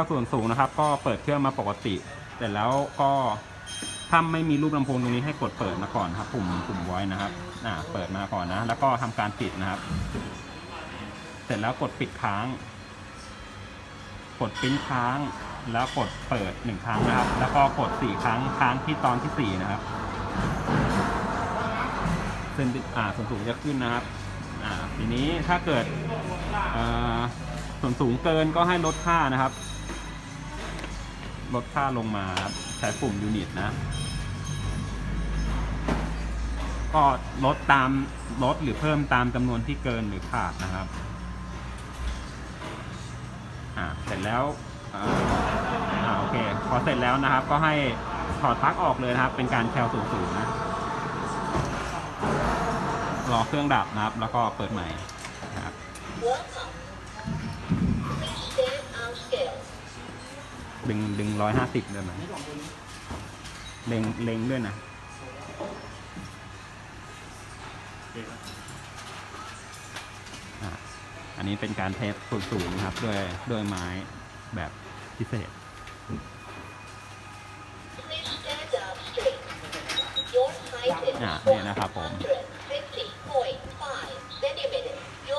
ลส่วนสูงนะครับ ก็เปิดเครื่องมาปกติ เสร็จแล้วก็ถ้าไม่มีรูปลำโพงตรงนี้ให้กดเปิดมาก่อนครับปุ่มปุ่มไว้นะครับอ่าเปิดมาก่อนนะ แล้วก็ทำการปิดนะครับ เสร็จแล้วกดปิดค้าง กดปิ้นค้าง แล้วกดเปิดหนึ่งครั้งนะครับ แล้วก็กดสี่ครั้งค้างที่ตอนที่สี่นะครับเส้นอ่าส่วนสูงจะขึ้นนะครับอ่าทีนี้ถ้าเกิดอ่อส่วนสูงเกินก็ให้ลดค่านะครับ ลดค่าลงมาใช้ปุ่มยูนิตนะ ก็ลดตามลดหรือเพิ่มตามจำนวนที่เกินหรือขาดนะครับอ่าเสร็จแล้วอ่าโอเคพอเสร็จแล้วนะครับ ก็ให้ถอดปลั๊กออกเลยนะครับ เป็นการแคลสูงสูงๆนะรอเครื่องดับนะครับ แล้วก็เปิดใหม่นะครับ ดึงดึงร้อยห้าสิบเลยไหมเล็งเล็งด้วยนะอันนี้เป็นการเทสสูงสูงนะครับ ด้วยด้วยไม้แบบพิเศษ อะเนี่ยนะครับผม